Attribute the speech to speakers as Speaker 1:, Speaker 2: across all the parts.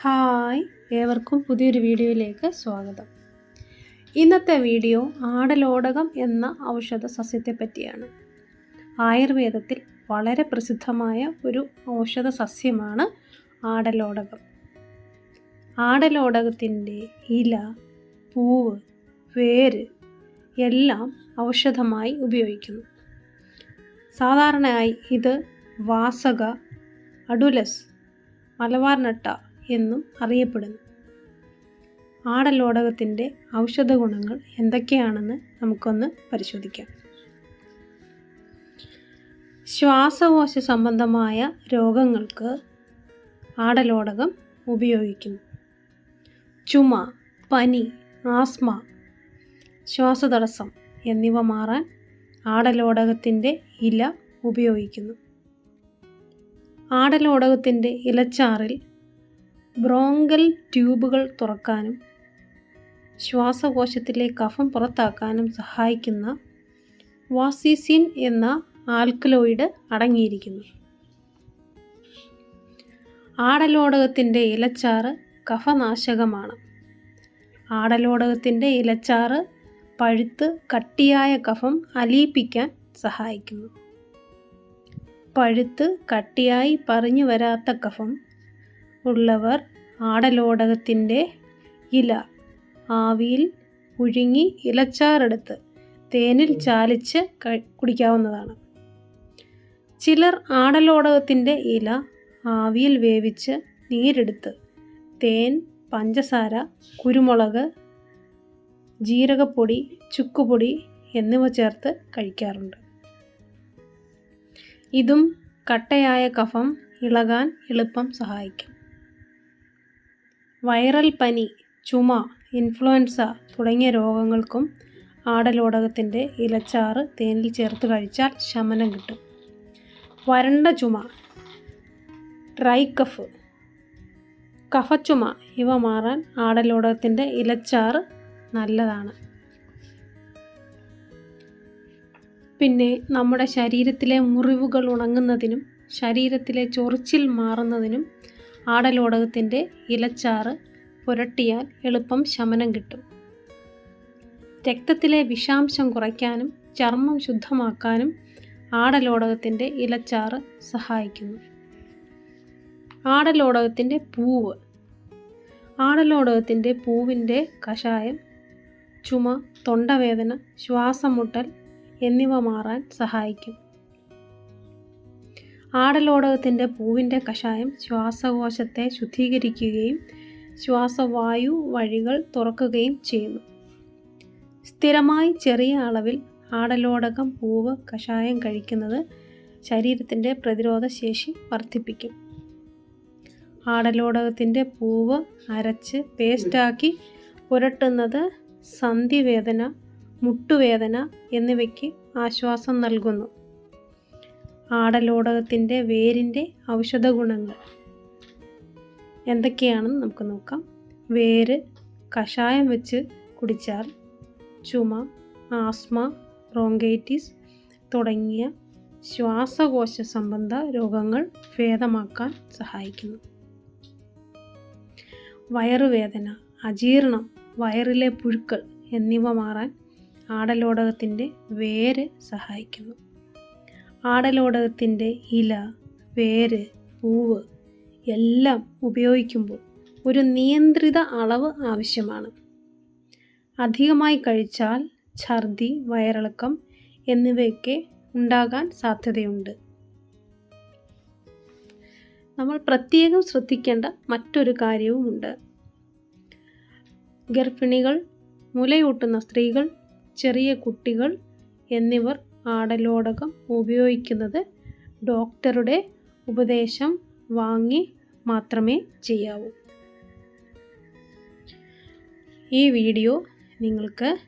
Speaker 1: Hi ഏവർക്കും പുതിയൊരു വീഡിയോയിലേക്ക് സ്വാഗതം. ഇന്നത്തെ വീഡിയോ ആടലോടകം എന്ന ഔഷധ സസ്യത്തെ പറ്റിയാണ്. ആയുർവേദത്തിൽ വളരെ പ്രസിദ്ധമായ ഒരു ഔഷധ സസ്യമാണ് ആടലോടകം. ആടലോടകത്തിന്റെ ഇല പൂവ് വേര് എല്ലാം ഔഷധമായി ഉപയോഗിക്കുന്നു. സാധാരണയായി ഇത് വാസക അഡുലസ് മലബാർ നട്ട എന്നും അറിയപ്പെടുന്നു. ആടലോടകത്തിന്റെ ഔഷധ ഗുണങ്ങൾ എന്തൊക്കെയാണെന്ന് നമുക്കൊന്ന് പരിശോധിക്കാം. ശ്വാസകോശ സംബന്ധമായ രോഗങ്ങൾക്ക് ആടലോടകം ഉപയോഗിക്കുന്നു. ചുമ പനി ആസ്മ ശ്വാസതടസ്സം എന്നിവ മാറാൻ ആടലോടകത്തിന്റെ ഇല ഉപയോഗിക്കുന്നു. ആടലോടകത്തിന്റെ ഇലച്ചാറിൽ ബ്രോങ്കൽ ട്യൂബുകൾ തുറക്കാനും ശ്വാസകോശത്തിലെ കഫം പുറത്താക്കാനും സഹായിക്കുന്ന വാസിസിൻ എന്ന ആൽക്കലോയിഡ് അടങ്ങിയിരിക്കുന്നു. ആടലോടകത്തിന്റെ ഇലച്ചാറ് കഫനാശകമാണ്. ആടലോടകത്തിന്റെ ഇലച്ചാറ് പഴുത്ത് കട്ടിയായ കഫം അലിയിപ്പിക്കാൻ സഹായിക്കുന്നു. പഴുത്ത് കട്ടിയായി പറഞ്ഞു വരാത്ത കഫം ഉള്ളവർ ആടലോടകത്തിന്റെ ഇല ആവിയിൽ പുഴുങ്ങി ഇലച്ചാറെടുത്ത് തേനിൽ ചാലിച്ച് കുടിക്കാവുന്നതാണ്. ചിലർ ആടലോടകത്തിന്റെ ഇല ആവിയിൽ വേവിച്ച് നീരെടുത്ത് തേൻ പഞ്ചസാര കുരുമുളക് ജീരകപ്പൊടി ചുക്കുപൊടി എന്നിവ ചേർത്ത് കഴിക്കാറുണ്ട്. ഇതും കട്ടയായ കഫം ഇളകാൻ എളുപ്പം സഹായിക്കും. വൈറൽ പനി ചുമ ഇൻഫ്ലുവൻസ തുടങ്ങിയ രോഗങ്ങൾക്കും ആടലോടകത്തിന്റെ ഇലച്ചാറ് തേനിൽ ചേർത്ത് കഴിച്ചാൽ ശമനം കിട്ടും. വരണ്ട ചുമ ഡ്രൈ കഫ് കഫച്ചുമ ഇവ മാറാൻ ആടലോടകത്തിന്റെ ഇലച്ചാറ് നല്ലതാണ്. പിന്നെ നമ്മുടെ ശരീരത്തിലെ മുറിവുകൾ ഉണങ്ങുന്നതിനും ശരീരത്തിലെ ചൊറിച്ചിൽ മാറുന്നതിനും ആടലോടകത്തിന്റെ ഇലച്ചാറ് പുരട്ടിയാൽ എളുപ്പം ശമനം കിട്ടും. രക്തത്തിലെ വിഷാംശം കുറയ്ക്കാനും ചർമ്മം ശുദ്ധമാക്കാനും ആടലോടകത്തിന്റെ ഇലച്ചാറ് സഹായിക്കുന്നു. ആടലോടകത്തിന്റെ പൂവ്. ആടലോടകത്തിന്റെ പൂവിന്റെ കഷായം ചുമ തൊണ്ടവേദന ശ്വാസമുട്ടൽ എന്നിവ മാറാൻ സഹായിക്കും. ആടലോടകത്തിന്റെ പൂവിന്റെ കഷായം ശ്വാസകോശത്തെ ശുദ്ധീകരിക്കുകയും ശ്വാസവായു വഴികൾ തുറക്കുകയും ചെയ്യുന്നു. സ്ഥിരമായി ചെറിയ അളവിൽ ആടലോടകം പൂവ് കഷായം കഴിക്കുന്നത് ശരീരത്തിന്റെ പ്രതിരോധ ശേഷി വർദ്ധിപ്പിക്കും. ആടലോടകത്തിന്റെ പൂവ് അരച്ച് പേസ്റ്റാക്കി പുരട്ടുന്നത് സന്ധിവേദന മുട്ടുവേദന എന്നിവയ്ക്ക് ആശ്വാസം നൽകുന്നു. ആടലോടകത്തിന്റെ വേരിന്റെ ഔഷധ ഗുണങ്ങൾ എന്തൊക്കെയാണെന്ന് നമുക്ക് നോക്കാം. വേര് കഷായം വെച്ച് കുടിച്ചാൽ ചുമ ആസ്മ ബ്രോങ്കൈറ്റിസ് തുടങ്ങിയ ശ്വാസകോശ സംബന്ധ രോഗങ്ങൾ ഭേദമാക്കാൻ സഹായിക്കുന്നു. വയറുവേദന അജീർണം വയറിലെ പുഴുക്കൾ എന്നിവ മാറാൻ ആടലോടകത്തിന്റെ വേര് സഹായിക്കുന്നു. ആടലോടകത്തിന്റെ ഇല വേര് പൂവ് എല്ലാം ഉപയോഗിക്കുമ്പോൾ ഒരു നിയന്ത്രിത അളവ് ആവശ്യമാണ്. അധികമായി കഴിച്ചാൽ ഛർദി വയറിളക്കം എന്നിവയൊക്കെ ഉണ്ടാകാൻ സാധ്യതയുണ്ട്. നമ്മൾ പ്രത്യേകം ശ്രദ്ധിക്കേണ്ട മറ്റൊരു കാര്യവുമുണ്ട്. ഗർഭിണികൾ മുലയൂട്ടുന്ന സ്ത്രീകൾ ചെറിയ കുട്ടികൾ എന്നിവർ ആടലോടകം ഉപയോഗിക്കുന്നത് ഡോക്ടറുടെ ഉപദേശം വാങ്ങി മാത്രമേ ചെയ്യാവൂ. ഈ വീഡിയോ നിങ്ങൾക്ക്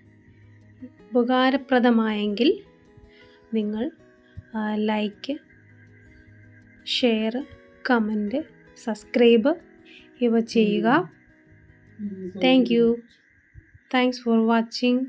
Speaker 1: ഉപകാരപ്രദമായെങ്കിൽ നിങ്ങൾ ലൈക്ക് ഷെയർ കമന്റ് സബ്സ്ക്രൈബ് ഇവ ചെയ്യുക. Thank you. Thanks for watching.